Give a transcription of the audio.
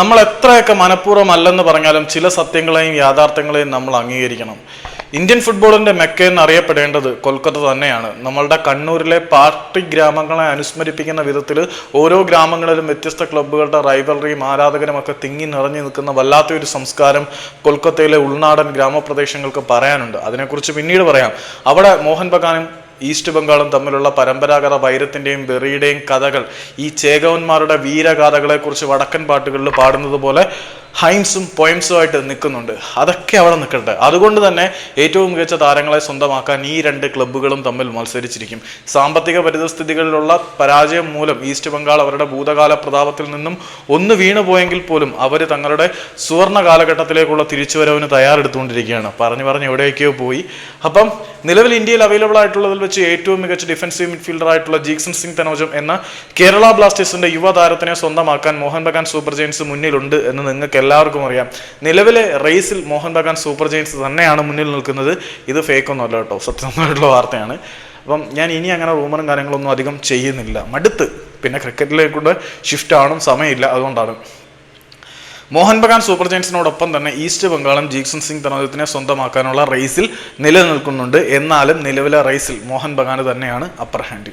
നമ്മൾ എത്രയൊക്കെ മനഃപൂർവം അല്ലെന്ന് പറഞ്ഞാലും ചില സത്യങ്ങളെയും യാഥാർത്ഥ്യങ്ങളെയും നമ്മൾ അംഗീകരിക്കണം. ഇന്ത്യൻ ഫുട്ബോളിന്റെ മെക്ക എന്നറിയപ്പെടേണ്ടത് കൊൽക്കത്ത തന്നെയാണ്. നമ്മളുടെ കണ്ണൂരിലെ പാർട്ടി ഗ്രാമങ്ങളെ അനുസ്മരിപ്പിക്കുന്ന വിധത്തിൽ ഓരോ ഗ്രാമങ്ങളിലും വ്യത്യസ്ത ക്ലബ്ബുകളുടെ റൈവലറിയും ആരാധകരും ഒക്കെ തിങ്ങി നിറഞ്ഞു നിൽക്കുന്ന വല്ലാത്തൊരു സംസ്കാരം കൊൽക്കത്തയിലെ ഉൾനാടൻ ഗ്രാമപ്രദേശങ്ങൾക്ക് പറയാനുണ്ട്. അതിനെക്കുറിച്ച് പിന്നീട് പറയാം. അവിടെ മോഹൻ ബഗാനും ഈസ്റ്റ് ബംഗാളും തമ്മിലുള്ള പരമ്പരാഗത വൈരത്തിന്റെയും വെറിയുടെയും കഥകൾ ഈ ചേകവന്മാരുടെ വീരഗാഥകളെക്കുറിച്ച് വടക്കൻ പാട്ടുകളിൽ പാടുന്നത് പോലെ ഹൈംസും പോയിംസും ആയിട്ട് നിൽക്കുന്നുണ്ട്. അതൊക്കെ അവിടെ നിൽക്കട്ടെ. അതുകൊണ്ട് തന്നെ ഏറ്റവും മികച്ച താരങ്ങളെ സ്വന്തമാക്കാൻ ഈ രണ്ട് ക്ലബ്ബുകളും തമ്മിൽ മത്സരിച്ചിരിക്കും. സാമ്പത്തിക പരിതസ്ഥിതികളിലുള്ള പരാജയം മൂലം ഈസ്റ്റ് ബംഗാൾ അവരുടെ ഭൂതകാല പ്രതാപത്തിൽ നിന്നും ഒന്ന് വീണു പോയെങ്കിൽ പോലും അവർ തങ്ങളുടെ സുവർണ കാലഘട്ടത്തിലേക്കുള്ള തിരിച്ചുവരവിന് തയ്യാറെടുത്തുകൊണ്ടിരിക്കുകയാണ്. പറഞ്ഞു പറഞ്ഞ് എവിടെയൊക്കെയോ പോയി. അപ്പം നിലവിൽ ഇന്ത്യയിൽ അവൈലബിൾ ആയിട്ടുള്ളതിൽ വെച്ച് ഏറ്റവും മികച്ച ഡിഫൻസീവ് മിഡ്ഫീൽഡർ ആയിട്ടുള്ള ജീക്സൺ സിംഗ് തനോജം എന്ന കേരള ബ്ലാസ്റ്റേഴ്സിന്റെ യുവതാരത്തിനെ സ്വന്തമാക്കാൻ മോഹൻ ബഗാൻ സൂപ്പർ ജെയിൻസ് മുന്നിലുണ്ട് എന്ന് നിങ്ങൾക്ക് എല്ലാവർക്കും അറിയാം. നിലവിലെ റേസിൽ മോഹൻ ബഗാൻ സൂപ്പർ ജെയിൻസ് തന്നെയാണ് മുന്നിൽ നിൽക്കുന്നത്. ഇത് ഫേക്ക് ഒന്നും അല്ല കേട്ടോ. സത്യസന്ധമായിട്ടുള്ള വാർത്തയാണ്. അപ്പം ഞാൻ ഇനി അങ്ങനെ റൂമറും കാര്യങ്ങളൊന്നും അധികം ചെയ്യുന്നില്ല. മടുത്ത്. പിന്നെ ക്രിക്കറ്റിലേക്കൂടെ ഷിഫ്റ്റ് ആവണം. സമയമില്ല. അതുകൊണ്ടാണ്. മോഹൻ ബഗാൻ സൂപ്പർ ജയൻസിനോടൊപ്പം തന്നെ ഈസ്റ്റ് ബംഗാളും ജീക്സൺ സിംഗ് തനോജത്തിനെ സ്വന്തമാക്കാനുള്ള റേസിൽ നിലനിൽക്കുന്നുണ്ട്. എന്നാലും നിലവിലെ റേസിൽ മോഹൻ ബഗാന് തന്നെയാണ് അപ്പർ ഹാൻഡ്